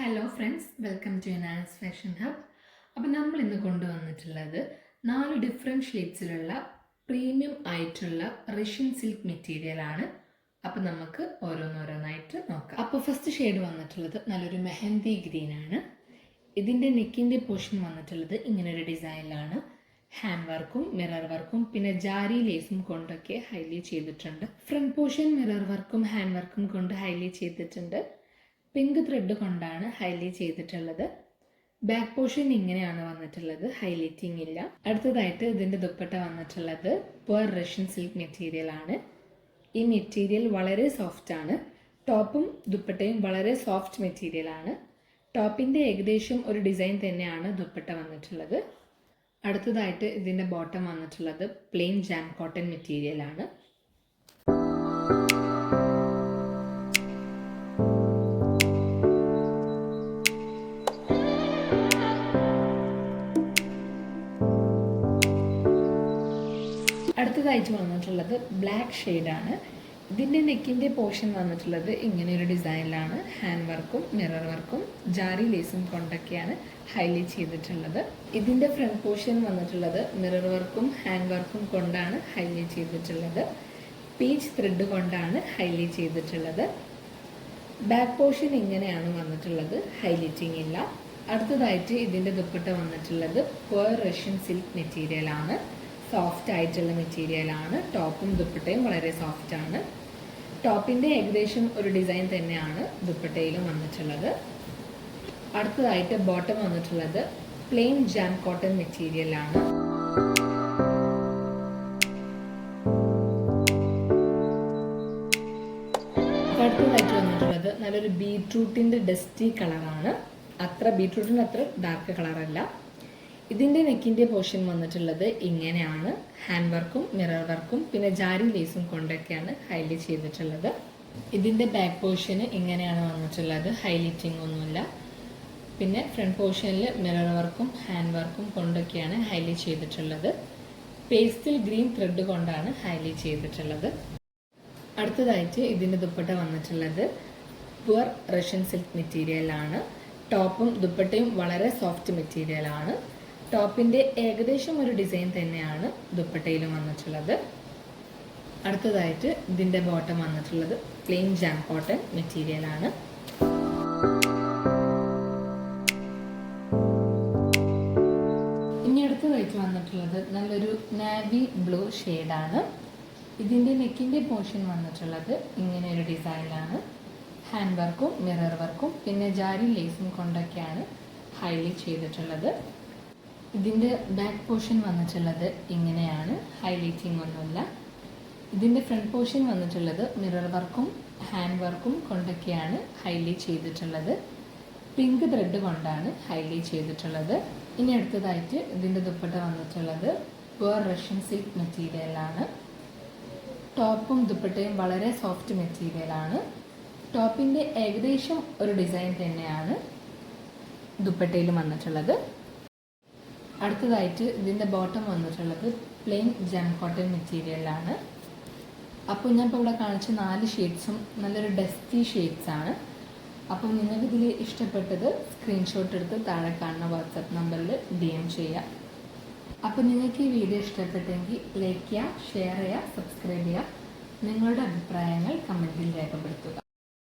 Hello friends welcome to Naz fashion hub അപ്പം നമ്മൾ ഇന്ന് കൊണ്ടുവന്നിട്ടുള്ളത് നാല് ഡിഫറെന്റ് ഷെയ്ഡ്സിലുള്ള പ്രീമിയം ആയിട്ടുള്ള റഷ്യൻ സിൽക്ക് മെറ്റീരിയൽ ആണ്. അപ്പം നമുക്ക് ഓരോന്നോരോന്നായിട്ട് നോക്കാം. അപ്പോൾ ഫസ്റ്റ് ഷെയ്ഡ് വന്നിട്ടുള്ളത് നല്ലൊരു മെഹന്തി ഗ്രീൻ ആണ്. ഇതിന്റെ നെക്കിന്റെ പോർഷൻ വന്നിട്ടുള്ളത് ഇങ്ങനൊരു ഡിസൈനിലാണ് ഹാൻഡ് വർക്കും മിറർ വർക്കും പിന്നെ ജാരി ലേസും കൊണ്ടൊക്കെ ഹൈലൈറ്റ് ചെയ്തിട്ടുണ്ട്. ഫ്രണ്ട് പോർഷൻ മിറർ വർക്കും ഹാൻഡ് വർക്കും കൊണ്ട് ഹൈലൈറ്റ് ചെയ്തിട്ടുണ്ട്. പിങ്ക് ത്രെഡ് കൊണ്ടാണ് ഹൈലൈറ്റ് ചെയ്തിട്ടുള്ളത്. ബാക്ക് പോർഷൻ ഇങ്ങനെയാണ് വന്നിട്ടുള്ളത് ഹൈലൈറ്റിംഗ് ഇല്ല. അടുത്തതായിട്ട് ഇതിന്റെ ദുപ്പട്ട വന്നിട്ടുള്ളത് പെർ റഷ്യൻ സിൽക്ക് മെറ്റീരിയൽ ആണ്. ഈ മെറ്റീരിയൽ വളരെ സോഫ്റ്റ് ആണ്. ടോപ്പും ദുപ്പട്ടയും വളരെ സോഫ്റ്റ് മെറ്റീരിയൽ ആണ്. ടോപ്പിന്റെ ഏകദേശം ഒരു ഡിസൈൻ തന്നെയാണ് ദുപ്പട്ട വന്നിട്ടുള്ളത്. അടുത്തതായിട്ട് ഇതിന്റെ ബോട്ടം വന്നിട്ടുള്ളത് പ്ലെയിൻ ജാം കോട്ടൺ മെറ്റീരിയൽ ആണ്. അടുത്തതായിട്ട് വന്നിട്ടുള്ളത് ബ്ലാക്ക് ഷെയ്ഡാണ് ഇതിന്റെ നെക്കിന്റെ പോർഷൻ വന്നിട്ടുള്ളത് ഇങ്ങനെ ഒരു ഡിസൈനിലാണ് ഹാൻഡ് വർക്കും മിറർ വർക്കും ജാരി ലേസും കൊണ്ടൊക്കെയാണ് ഹൈലൈറ്റ് ചെയ്തിട്ടുള്ളത്. ഇതിന്റെ ഫ്രണ്ട് പോർഷൻ വന്നിട്ടുള്ളത് മിറർ വർക്കും ഹാൻഡ് വർക്കും കൊണ്ടാണ് ഹൈലൈറ്റ് ചെയ്തിട്ടുള്ളത്. പീച്ച് ത്രെഡ് കൊണ്ടാണ് ഹൈലൈറ്റ് ചെയ്തിട്ടുള്ളത്. ബാക്ക് പോർഷൻ ഇങ്ങനെയാണ് വന്നിട്ടുള്ളത് ഹൈലൈറ്റിംഗ് ഇല്ല. അടുത്തതായിട്ട് ഇതിന്റെ ദുപ്പട്ട വന്നിട്ടുള്ളത് പേർ റഷ്യൻ സിൽക്ക് മെറ്റീരിയൽ ആണ്. സോഫ്റ്റ് ആയിട്ടുള്ള മെറ്റീരിയലാണ് ടോപ്പും ദുപ്പട്ടയും വളരെ സോഫ്റ്റ് ആണ്. ടോപ്പിന്റെ ഏകദേശം ഒരു ഡിസൈൻ തന്നെയാണ് ദുപ്പട്ടയിലും വന്നിട്ടുള്ളത്. അടുത്തതായിട്ട് ബോട്ടം വന്നിട്ടുള്ളത് പ്ലെയിൻ ജാം കോട്ടൺ മെറ്റീരിയലാണ് അടുത്തതായിട്ട് വന്നിട്ടുള്ളത് നല്ലൊരു ബീട്രൂട്ടിന്റെ ഡസ്റ്റി കളറാണ് അത്ര ബീട്രൂട്ടിന്റെ അത്ര ഡാർക്ക് കളറല്ല ഇതിന്റെ നെക്കിന്റെ പോർഷൻ വന്നിട്ടുള്ളത് ഇങ്ങനെയാണ്. ഹാൻഡ് വർക്കും മിറർ വർക്കും പിന്നെ ജാരി ലേസും കൊണ്ടൊക്കെയാണ് ഹൈലൈറ്റ് ചെയ്തിട്ടുള്ളത്. ഇതിന്റെ ബാക്ക് പോർഷന് ഇങ്ങനെയാണ് വന്നിട്ടുള്ളത്. ഹൈലൈറ്റിംഗ് ഒന്നുമില്ല. പിന്നെ ഫ്രണ്ട് പോർഷനിൽ മിറർ വർക്കും ഹാൻഡ് വർക്കും കൊണ്ടൊക്കെയാണ് ഹൈലൈറ്റ് ചെയ്തിട്ടുള്ളത്. പേസ്റ്റിൽ ഗ്രീൻ ത്രെഡ് കൊണ്ടാണ് ഹൈലൈറ്റ് ചെയ്തിട്ടുള്ളത്. അടുത്തതായിട്ട് ഇതിന്റെ ദുപ്പട്ട വന്നിട്ടുള്ളത്. പുവർ റഷ്യൻ സിൽക്ക് മെറ്റീരിയലാണ് ടോപ്പും ദുപ്പട്ടയും വളരെ സോഫ്റ്റ് മെറ്റീരിയലാണ് ടോപ്പിന്റെ ഏകദേശം ഒരു ഡിസൈൻ തന്നെയാണ് ദുപ്പട്ടയിലും വന്നിട്ടുള്ളത്. അടുത്തതായിട്ട് ഇതിന്റെ ബോട്ടം വന്നിട്ടുള്ളത് പ്ലെയിൻ ജാം കോട്ടൺ മെറ്റീരിയൽ ആണ്. ഇനി അടുത്തതായിട്ട് വന്നിട്ടുള്ളത് നല്ലൊരു നാവി ബ്ലൂ ഷെയ്ഡാണ് ഇതിന്റെ നെക്കിന്റെ പോർഷൻ വന്നിട്ടുള്ളത് ഇങ്ങനെ ഒരു ഡിസൈനിലാണ് ഹാൻഡ് വർക്കും മിറർ വർക്കും പിന്നെ ജാരി ലേസും കൊണ്ടൊക്കെയാണ് ഹൈലൈറ്റ് ചെയ്തിട്ടുള്ളത്. ഇതിന്റെ ബാക്ക് പോർഷൻ വന്നിട്ടുള്ളത് ഇങ്ങനെയാണ് ഹൈലൈറ്റിംഗ് ഒന്നുമില്ല ഇതിന്റെ ഫ്രണ്ട് പോർഷൻ വന്നിട്ടുള്ളത് മിറർ വർക്കും ഹാൻഡ് വർക്കും കൊണ്ടൊക്കെയാണ് ഹൈലൈറ്റ് ചെയ്തിട്ടുള്ളത്. പിങ്ക് ത്രെഡ് കൊണ്ടാണ് ഹൈലൈറ്റ് ചെയ്തിട്ടുള്ളത്. ഇനി അടുത്തതായിട്ട് ഇതിന്റെ ദുപ്പട്ട വന്നിട്ടുള്ളത് പേർ റഷ്യൻ സിൽക്ക് മെറ്റീരിയലാണ് ടോപ്പും ദുപ്പട്ടയും വളരെ സോഫ്റ്റ് മെറ്റീരിയലാണ് ടോപ്പിന്റെ ഏകദേശം ഒരു ഡിസൈൻ തന്നെയാണ് ദുപ്പട്ടയിൽ വന്നിട്ടുള്ളത്. അടുത്തതായിട്ട് ഇതിന്റെ ബോട്ടം വന്നിട്ടുള്ളത് പ്ലെയിൻ ജം കോട്ടൺ മെറ്റീരിയലാണ് അപ്പോൾ ഞാൻ ഇപ്പോൾ ഇവിടെ കാണിച്ച നാല് ഷെയ്ഡ്സും നല്ലൊരു ഡസ്റ്റി ആണ്. അപ്പോൾ നിങ്ങൾക്ക് ഇതിൽ ഇഷ്ടപ്പെട്ടത് സ്ക്രീൻഷോട്ട് എടുത്ത് താഴെ കാണുന്ന വാട്സപ്പ് നമ്പറിൽ ഡി എം ചെയ്യാം. അപ്പോൾ നിങ്ങൾക്ക് ഈ വീഡിയോ ഇഷ്ടപ്പെട്ടെങ്കിൽ ലൈക്ക് ചെയ്യുക ഷെയർ ചെയ്യുക സബ്സ്ക്രൈബ് ചെയ്യുക. നിങ്ങളുടെ അഭിപ്രായങ്ങൾ കമന്റിൽ രേഖപ്പെടുത്തുക.